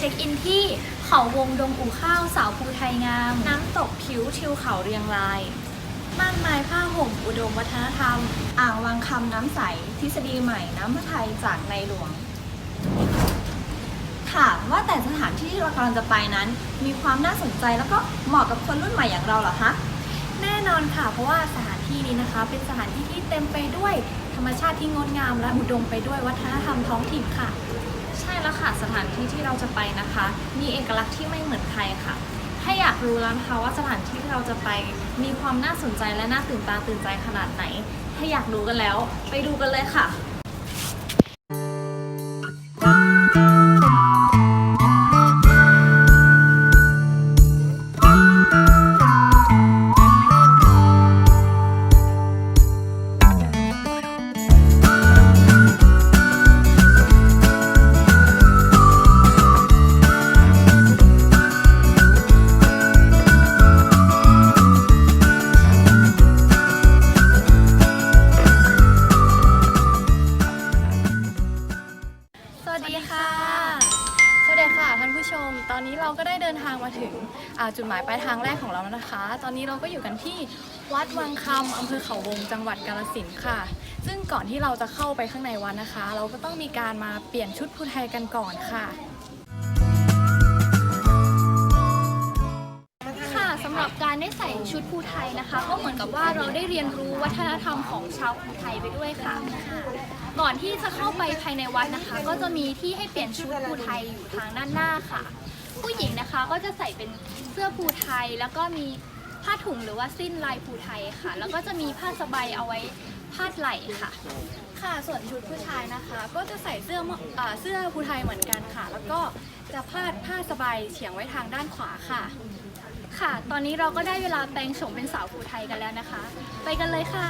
ชมไปเช็คอินที่เขาวงดงอู่ข้าวสาวภูไทยงาม น้ำตกผิวทิวเขาเรียงรายม่านไม้ผ้าห่มอุดมวัฒนธรรม อ่างวังคำน้ำใส ทฤษฎีใหม่น้ำพระไทยจากในหลวง ค่ะว่าแต่สถานที่ที่เรากำลังจะไปนั้น มีความน่าสนใจแล้วก็เหมาะกับคนรุ่นใหม่อย่างเราเหรอคะแน่นอนค่ะ เพราะว่าสถานที่นี้นะคะ เป็นสถานที่ที่เต็มไปด้วยธรรมชาติที่งดงาม และอุดมไปด้วยวัฒนธรรมท้องถิ่นค่ะใช่แล้วค่ะ สถานที่ที่เราจะไปนะคะ มีเอกลักษณ์ที่ไม่เหมือนใครค่ะ ถ้าอยากรู้แล้วนะคะว่าสถานที่ที่เราจะไปมีความน่าสนใจและน่าตื่นตาตื่นใจขนาดไหน ถ้าอยากรู้กันแล้ว ไปดูกันเลยค่ะ เราก็อยู่กันที่วัดวังคำอำเภอเขาวงจังหวัดกาฬสินธุ์ค่ะ ซึ่งก่อนที่เราจะเข้าไปข้างในวัดนะคะ เราก็ต้องมีการมาเปลี่ยนชุดภูไทยกันก่อนค่ะ ค่ะสำหรับการได้ใส่ชุดภูไทยนะคะ ก็เหมือนกับว่าเราได้เรียนรู้วัฒนธรรมของชาวภูไทยไปด้วยค่ะ ก่อนที่จะเข้าไปภายในวัดนะคะ ก็จะมีที่ให้เปลี่ยนชุดภูไทยอยู่ทางด้านหน้าค่ะ ผู้หญิงนะคะก็จะใส่เป็นเสื้อภูไทยแล้วก็มี ผ้าถุงหรือว่าสิ้นลายภูไทยค่ะ แล้วก็จะมีผ้าสบายเอาไว้พาดไหล่ค่ะ ค่ะ ส่วนชุดผู้ชายนะคะ ก็จะใส่เสื้อมอ่าเสื้อภูไทยเหมือนกันค่ะ แล้วก็จะพาดผ้าสบายเฉียงไว้ทางด้านขวาค่ะ ค่ะ ตอนนี้เราก็ได้เวลาแปลงโฉมเป็นสาวภูไทยกันแล้วนะคะ ไปกันเลยค่ะ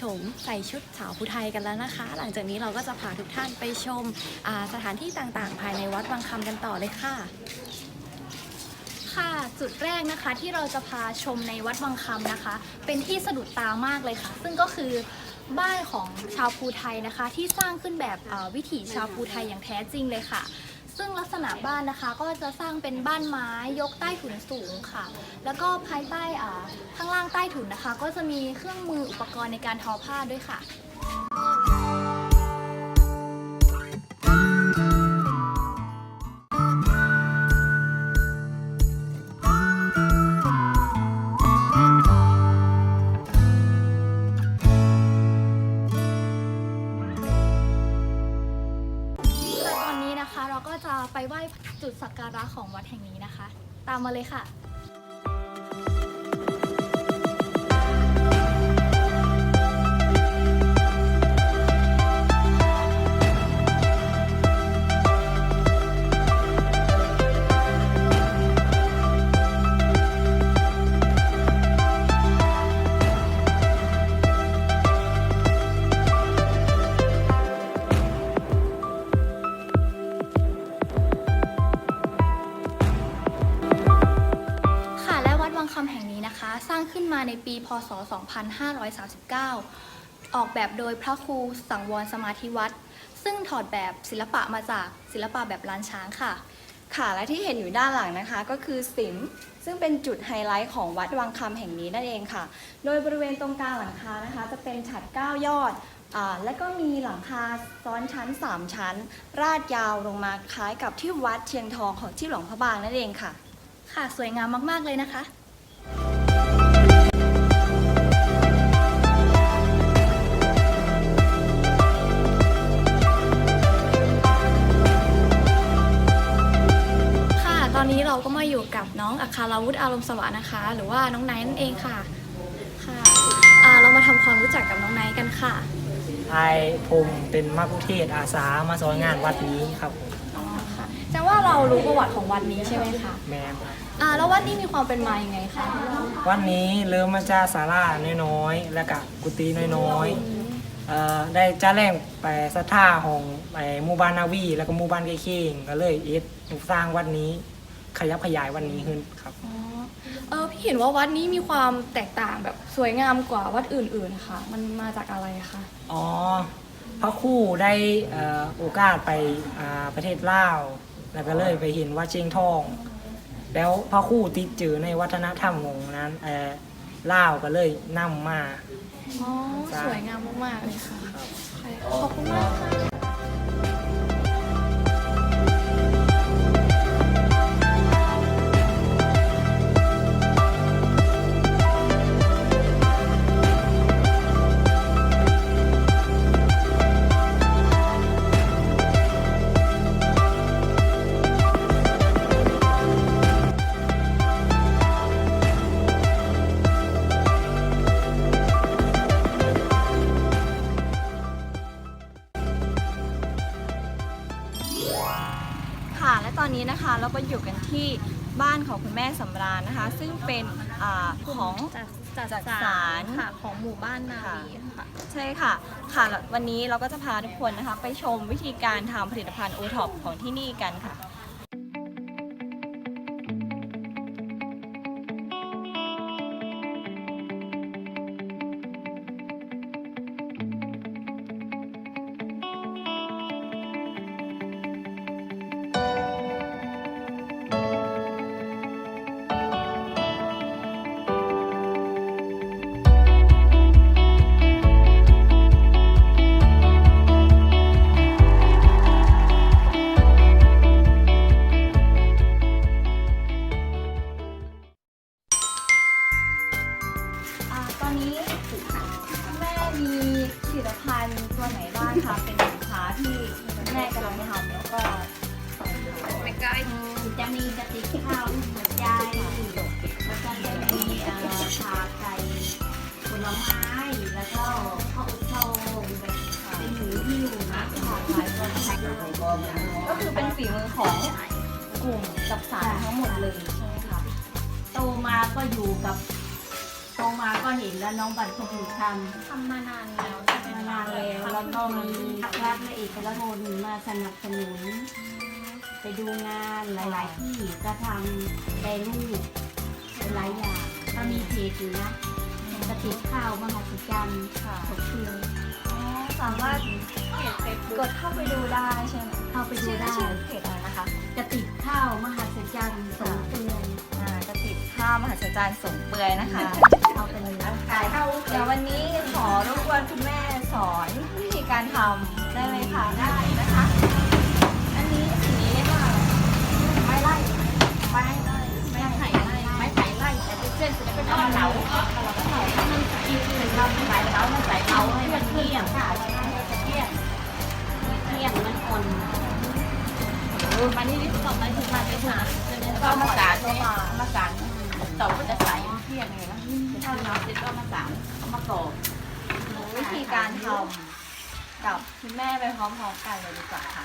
ฉมใส่ชุดสาวภูไทยกันแล้วนะคะ หลังจากนี้เราก็จะพาทุกท่านไปชมสถานที่ต่างๆ ภายในวัดวังคำกันต่อเลยค่ะค่ะจุดแรกนะคะที่เราจะพาชมในวัดวังคำนะคะ เป็นที่สะดุดตามากเลยค่ะ ซึ่งก็คือบ้านของชาวภูไทยนะคะ ที่สร้างขึ้นแบบวิถีชาวภูไทยอย่างแท้จริงเลยค่ะ ซึ่งลักษณะบ้านนะคะก็จะสร้างเป็นบ้านไม้ยกใต้ถุนสูงค่ะ แล้วก็ภายใต้อ่าข้างล่างใต้ถุนนะคะ ก็จะมีเครื่องมืออุปกรณ์ในการทอผ้าด้วยค่ะและ ตามมาเลยค่ะ 2539 ออกแบบโดยพระครูสังวรสมาธิวัตรซึ่งถอดแบบศิลปะมาจากศิลปะแบบล้านช้างค่ะ ค่ะและที่เห็นอยู่ด้านหลังนะคะก็คือสิมซึ่งเป็นจุดไฮไลท์ของวัดวังคำแห่งนี้นั่นเองค่ะ โดยบริเวณตรงกลางหลังคานะคะ จะเป็นฉัด9ยอดอ่าและก็มีหลังคาซ้อนชั้น 3 ชั้น ราดยาวลงมาคล้ายกับที่วัดเชียงทองของที่หลวงพระบางนั่นเองค่ะ ค่ะสวยงามมากๆเลยนะคะ เราก็มาอยู่กับน้องอัคาราวุธอารมณ์สวัสดิ์นะคะ หรือว่าน้องไนท์นั่นเองค่ะค่ะอ่าเรามาทำความรู้จักกับน้องไนท์กันค่ะไอผมเป็นมักคุเทศก์อาสามาสอนงานวัดนี้ครับผมอ๋อค่ะแจ้ว่าเรารู้ประวัติของวัดนี้ใช่ไหมคะแม่นอ่าแล้ววัดนี้มีความเป็นมาอย่างไงคะวันนี้เริ่มมาจากศาลาน้อยๆ แล้วก็กุฏิน้อยๆเอ่อได้จ้าแรงไปศรัทธาของไอหมู่บ้านนาวี แล้วก็หมู่บ้านใกล้เคียงก็เลยเอ็ดสร้างวัดนี้ ขยับขยายวันนี้ขึ้นครับ อ๋อเออพี่เห็นว่าวัดนี้มีความแตกต่างแบบสวยงามกว่าวัดอื่นๆค่ะ มันมาจากอะไรคะอ๋อพระครู่ได้เอ่อโอกาสไปอ่าประเทศลาวแล้วก็เลยไปเห็นวัดเชียงทอง แล้วพระครู่ติดจือในวัฒนธรรมของนั้นเอ่อลาวก็เลยนำมา อ๋อจ้ะสวยงามมากๆเลยค่ะ ขอบคุณมากค่ะค่ะ จากจากศาลค่ะของหมู่บ้านนาวีค่ะ ใช่ค่ะ ค่ะแล้ววันนี้เราก็จะพาทุกคนนะคะ ไปชมวิธีการทำผลิตภัณฑ์โอท็อปของที่นี่กันค่ะ ทำมานานแล้วำมานานแล้วแล้วก็มีภาครัฐและเอกชนมาสนับสนุน ไปดูงานหลาย ๆ ที่ก็ทำได้รูปหลายอย่างก็มีเพจอยู่นะกระติกข้าวมหัศจรรย์ค่ะตกเครืออ๋อสามารถกดเข้าไปดูได้ใช่ไหมเข้าไปดูได้ชื่อเพจอะไรนะคะกระติกข้าวมหัศจรรย์สงเตือนอ่ากระติกข้าวมหัศจรรย์สงเปื่อยนะคะ เอาไปเลยนะค่ะเดี๋ยววันนี้ขอรบกวนคุณแม่สอนวิธีการทำได้ไหมคะได้ แม่ไปพร้อมๆกันเลยดีกว่าค่ะ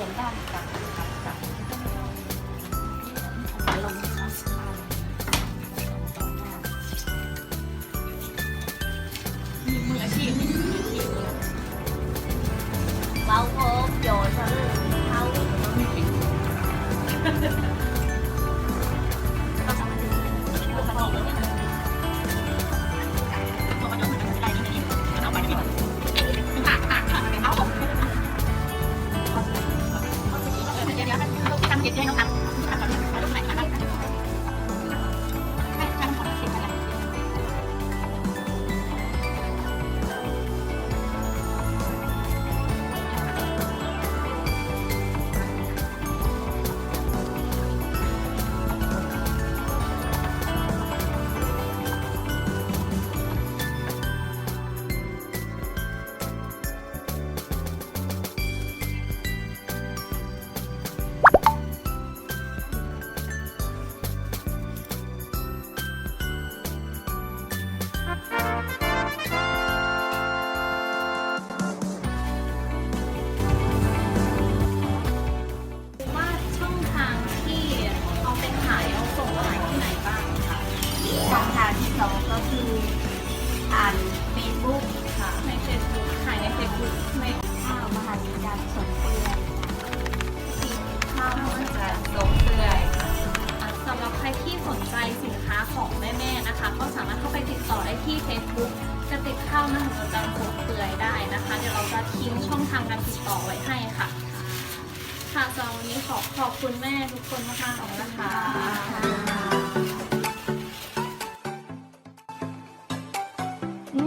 ก็เ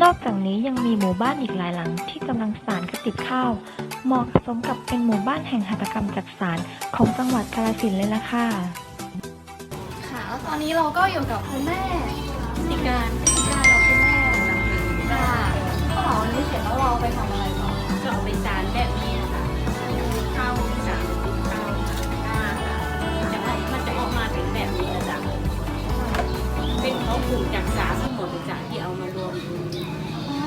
นอกจากนี้ยังมีหมู่บ้านอีกหลายหลังที่กำลังสานกระติบข้าว เหมาะสมกับเป็นหมู่บ้านแห่งหัตถกรรมจักสานของจังหวัดกาฬสินธุ์เลยล่ะค่ะ ค่ะแล้วตอนนี้เราก็อยู่กับคุณแม่ติการติการเราคุณแม่ค่ะข้าวเหลาอันนี้เสร็จแล้วเราไปทำอะไรต่อก็เอาไปจานแบบนี้นะคะข้าวจานข้าวหน้าค่ะจะให้มันจะออกมาเป็นแบบนี้นะจ๊ะเป็นเขาปลูกจากสาทั้ งหมดเลยจ้ะที่เอามารวม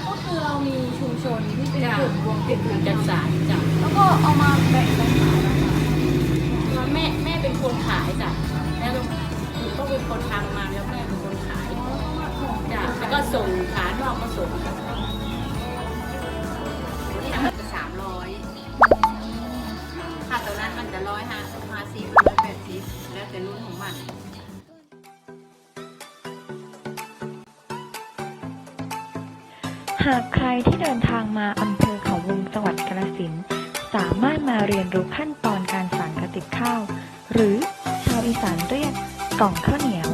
ก็คือเรามีชุมชนที่เป็นกลุ่มรวมกลุ่นมปลูกจากสาจ้ะแล้วก็เอามาแบ่งกันขายนะคะแล้วแม่แม่เป็นคนขายจ้ะแล้วหนูก็เป็นคนทำมาแล้วแม่เป็นคนขายจ้ะแล้วก็ส่งขานอกก็ส่งนี่มันจะสามร้อยค่าตัวนั้นมันจะร้อยห้าห้าสิบร้อยแปดสิบแล้วแต่รุ่นของมัน หากใครที่เดินทางมาอำเภอเขาวงจังหวัดกาฬสินธุ์สามารถมาเรียนรู้ขั้นตอนการสานกระติบข้าว หรือชาวอีสานเรียกกล่องข้าวเหนียว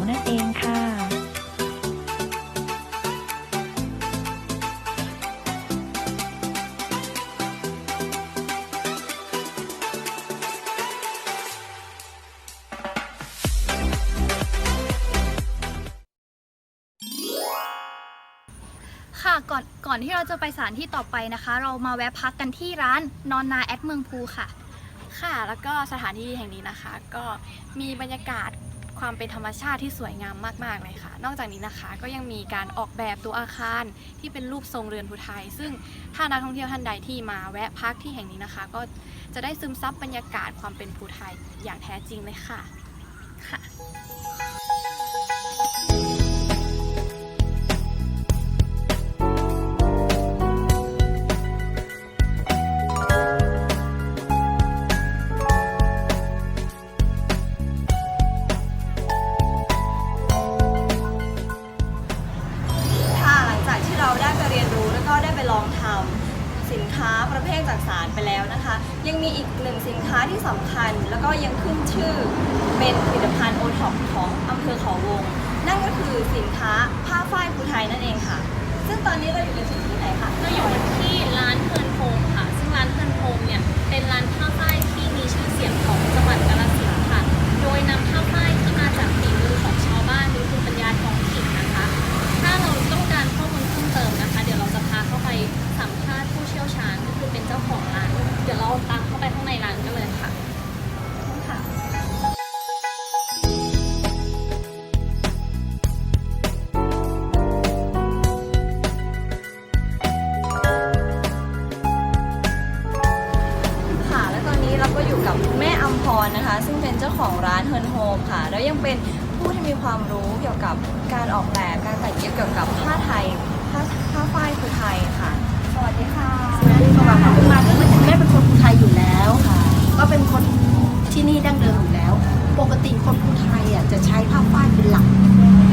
อนก่อนที่เราจะไปสถานที่ต่อไปนะคะ เรามาแวะพักกันที่ร้านนอนนาแอดเมืองภูค่ะ ค่ะ แล้วก็สถานที่แห่งนี้นะคะ ก็มีบรรยากาศความเป็นธรรมชาติที่สวยงามมาก ๆ เลยค่ะ นอกจากนี้นะคะก็ยังมีการออกแบบตัวอาคารที่เป็นรูปทรงเรือนภูไทย ซึ่งถ้านักท่องเที่ยวท่านใดที่มาแวะพักที่แห่งนี้นะคะ ก็จะได้ซึมซับบรรยากาศความเป็นภูไทยอย่างแท้จริงเลยค่ะค่ะค่ะ ตอนนี้เราอยู่ในจุดที่ไหนคะเราอยู่ ร้านเฮิร์นโฮมค่ะ แล้วยังเป็นผู้ที่มีความรู้เกี่ยวกับการออกแบบการตัดเย็บเกี่ยวกับผ้าไทยผ้าผ้าฝ้ายคือไทยค่ะ สวัสดีค่ะสวัสดีค่ะมาถึงแม่เป็นคนภูไทยอยู่แล้วค่ะ ก็เป็นคนที่นี่ดั้งเดิมอยู่แล้ว ปกติคนภูไทยอะจะใช้ผ้าฝ้ายเป็นหลัก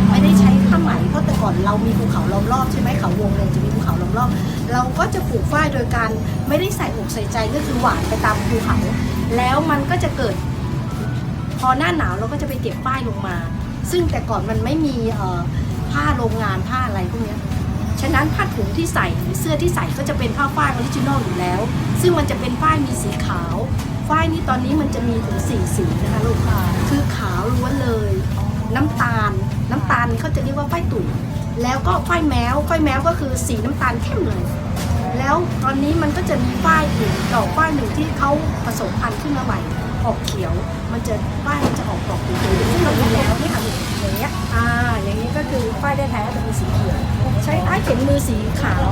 ไม่ได้ใช้ผ้าไหมเพราะแต่ก่อนเรามีภูเขาล้อมรอบใช่ไหมเขาวงเลยจะมีภูเขาล้อมรอบ เราก็จะปลูกฝ้ายโดยการไม่ได้ใส่อกใส่ใจก็คือหวานไปตามภูเขา แล้วมันก็จะเกิด พอหน้าหนาวเราก็จะไปเก็บฝ้ายลงมา ซึ่งแต่ก่อนมันไม่มีผ้าโรงงานผ้าอะไรพวกนี้ฉะนั้นผ้าถุงที่ใส่หรือเสื้อที่ใส่ก็จะเป็นผ้าฝ้ายออริจินอลอยู่แล้ว ซึ่งมันจะเป็นฝ้ายมีสีขาว ฝ้ายนี้ตอนนี้มันจะมีถึงสี่สีนะคะลูกค่ะคือขาวล้วนเลย น้ำตาล น้ำตาลนี่เขาจะเรียกว่าฝ้ายตุ๋ยแล้วก็ฝ้ายแมวฝ้ายแมวก็คือสีน้ำตาลเข้มเลย แล้วตอนนี้มันก็จะมีฝ้ายอื่นดอกฝ้ายหนึ่งที่เขาผสมพันธุ์ขึ้นมาใหม่ ออกเขียว มันจะฝ้ายมันจะออกดอกเหลืองๆซึ่งเรามีแล้วนี่ค่ะอย่างเงี้ยอ่าอย่างนี้ก็คือฝ้ายได้แท้ๆจะเป็นสีเขียวใช้ใต้เข็มมือสีขาว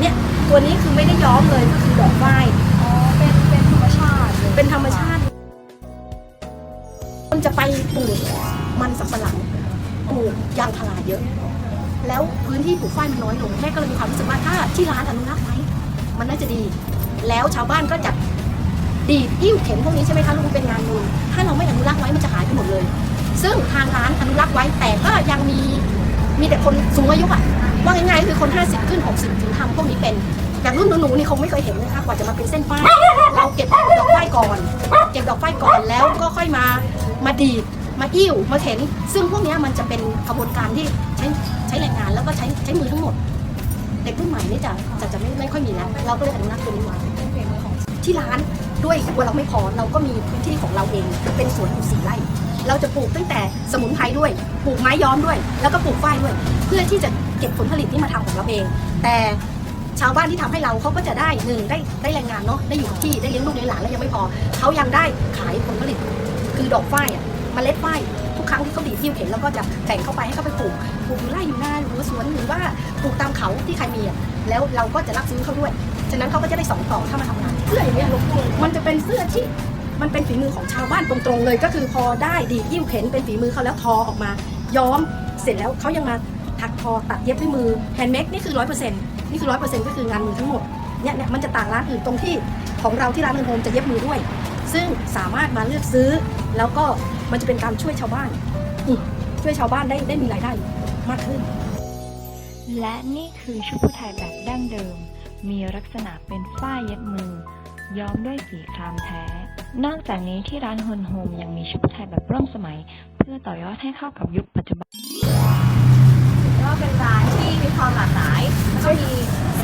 เนี่ยตัวนี้คือไม่ได้ย้อมเลยก็คือดอกฝ้ายอ๋อเป็นเป็นธรรมชาติเป็นธรรมชาติมันจะไปปลูกมันสับปะหลังปลูกยางพาราเยอะ แล้วพื้นที่ปลูกฝ้ายมันน้อยลงแม่ก็เลยมีความรู้สึกว่าถ้าที่ร้านอนุรักษ์ไว้มันน่าจะดี แล้วชาวบ้านก็จะ ดีดอิ่วเข็มพวกนี้ใช่ไหมคะลูกเป็นงานบุญถ้าเราไม่อนุรักษ์ไว้มันจะหายไปหมดเลย ซึ่งทางร้านอนุรักษ์ไว้แต่ก็ยังมีมีแต่คนสูงอายุอะว่าง่ายๆคือคน 50 ขึ้น 60 ถึงทำพวกนี้เป็นอย่างรุ่นหนูๆนี่คงไม่เคยเห็นนะคะกว่าจะมาเป็นเส้นฝ้ายเราเก็บดอกฝ้ายก่อน เก็บดอกฝ้ายก่อนแล้วก็ค่อยมามาดีดมาอิ่วมาเข็น ซึ่งพวกนี้มันจะเป็นกระบวนการที่ใช้ใช้แรงงานแล้วก็ใช้ใช้มือทั้งหมด เด็กรุ่นใหม่นี่จะจะจะไม่ไม่ค่อยมีแล้ว เราก็เลยอนุรักษ์ตัวนี้ไว้ที่ร้าน ด้วยตัวเราไม่พอเราก็มีพื้นที่ของเราเอง เป็นสวนอยู่สี่ไร่ เราจะปลูกตั้งแต่สมุนไพรด้วย ปลูกไม้ย้อมด้วย แล้วก็ปลูกฝ้ายด้วย เพื่อที่จะเก็บผลผลิตที่มาทำของเราเอง แต่ชาวบ้านที่ทำให้เราเขาก็จะได้หนึ่งได้ได้แรงงานเนาะได้อยู่กับที่ได้เลี้ยงลูกเลี้ยงหลานแล้วยังไม่พอเขายังได้ขายผลผลิต คือดอกฝ้ายอะเมล็ดฝ้ายทุกครั้งที่เขาดีดยิ้วเข็นแล้วก็จะแบ่งเข้าไปให้เขาไปปลูกปลูกอยู่ไร่อยู่นาหรือสวนหรือว่าปลูกตามเขาที่ใครมีอะแล้วเราก็จะรับซื้อเขาด้วย ฉะนั้นเขาก็จะได้สองต่อเข้ามาทำงานเสื้ออย่างเงี้ยลูกมันจะเป็นเสื้อที่มันเป็นฝีมือของชาวบ้านตรงๆเลย ก็คือพอได้ดีดยิ้วเข็นเป็นฝีมือเขาแล้วทอออกมา ย้อมเสร็จแล้วเขายังมาถักทอตัดเย็บด้วยมือแฮนด์เมดนี่คือร้อยเปอร์เซ็นต์นี่คือร้อยเปอร์เซ็นต์ก็คืองานมือทั้งหมดเนี่ยเนี่ยมันจะต่างร้านอื่นตรงที่ของเราที่ร้านเงินโฮมจะเย็บมือด้วย ซึ่งสามารถมาเลือกซื้อ แล้วก็มันจะเป็นการช่วยชาวบ้านอืมช่วยชาวบ้านได้ได้มีรายได้มากขึ้น และนี่คือชุดผู้ไทยแบบดั้งเดิม มีลักษณะเป็นฝ้ายเย็บมือ ย้อมด้วยสีครามแท้ นอกจากนี้ที่ร้านฮนโฮมยังมีชุดผู้ไทยแบบร่วมสมัย เพื่อต่อยอดให้เข้ากับยุคปัจจุบันก็เป็นร้านที่มีความหลากหลายแล้วก็มี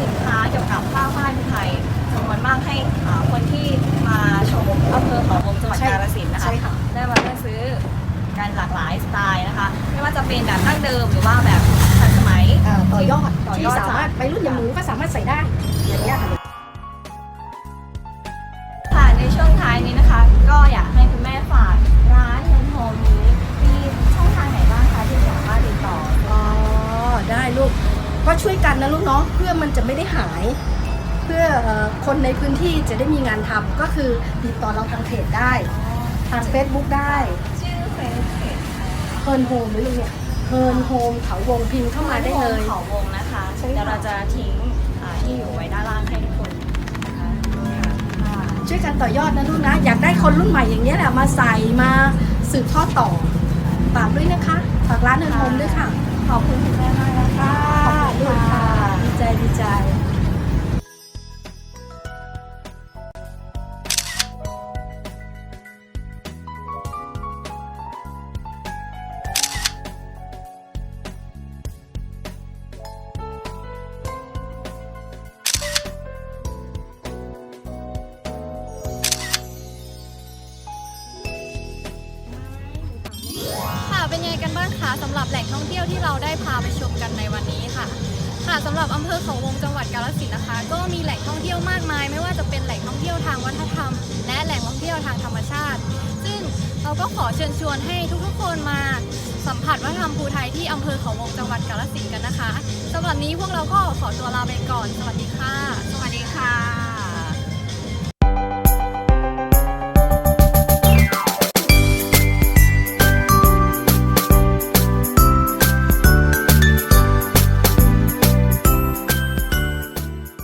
สินค้าเกี่ยวกับผ้าฝ้ายไทยจำนวนมากให้อ่าคนที่มาชมอำเภอเขาวงจังหวัดใช่กาฬสินธุ์นะคะใช่ค่ะได้มาเลือกซื้อการหลากหลายสไตล์นะคะ ไม่ว่าจะเป็นแบบดั้งเดิมหรือว่าแบบทันสมัย เอ่อต่อยอดต่อยที่อดสามารถไปรุ่นอย่างหนูก็สามารถใส่ได้อย่างเงี้ยค่ะ ค่ะในช่วงท้ายนี้นะคะ ก็อยากให้คุณแม่ฝากร้านเงินโฮมนี้มีช่องทางไหนบ้างคะที่สามารถติดต่อ อ๋อได้ลูกก็ช่วยกันนะลูกเนาะเพื่อมันจะไม่ได้หาย เพื่อเอ่อคนในพื้นที่จะได้มีงานทำก็คือติดต่อเราทางเพจได้ ทาง Facebook ได้ชื่อเฟซเพจเฮิร์นโฮมหรือลูกเนี่ย เฮิร์นโฮมเขาวงพิมพ์เข้ามาได้เลยเขาวงนะคะใช่ค่ะ เดี๋ยวเราจะทิ้งอ่าที่อยู่ไว้ด้านล่างให้ทุกคนนะคะค่ะช่วยกันต่อยอดนะลูกนะ อยากได้คนรุ่นใหม่อย่างเนี้ยแหละมาใส่มาสืบทอดต่อฝากด้วยนะคะฝากร้านเฮิร์นโฮมด้วยค่ะขอบคุณคุณแม่มากนะคะ ขอบคุณค่ะ ดีใจดีใจ เป็นยังไงกันบ้างคะสำหรับแหล่งท่องเที่ยวที่เราได้พาไปชมกันในวันนี้ค่ะ ค่ะสำหรับอำเภอเขาวงจังหวัดกาฬสินธุ์นะคะ ก็มีแหล่งท่องเที่ยวมากมาย ไม่ว่าจะเป็นแหล่งท่องเที่ยวทางวัฒนธรรม และแหล่งท่องเที่ยวทางธรรมชาติ ซึ่งเราก็ขอเชิญชวนให้ทุกๆคนมาสัมผัสวัฒนธรรมภูไทยที่อำเภอเขาวงจังหวัดกาฬสินธุ์กันนะคะสำหรับนี้พวกเราก็ขอตัวลาไปก่อน สวัสดีค่ะ สวัสดีค่ะ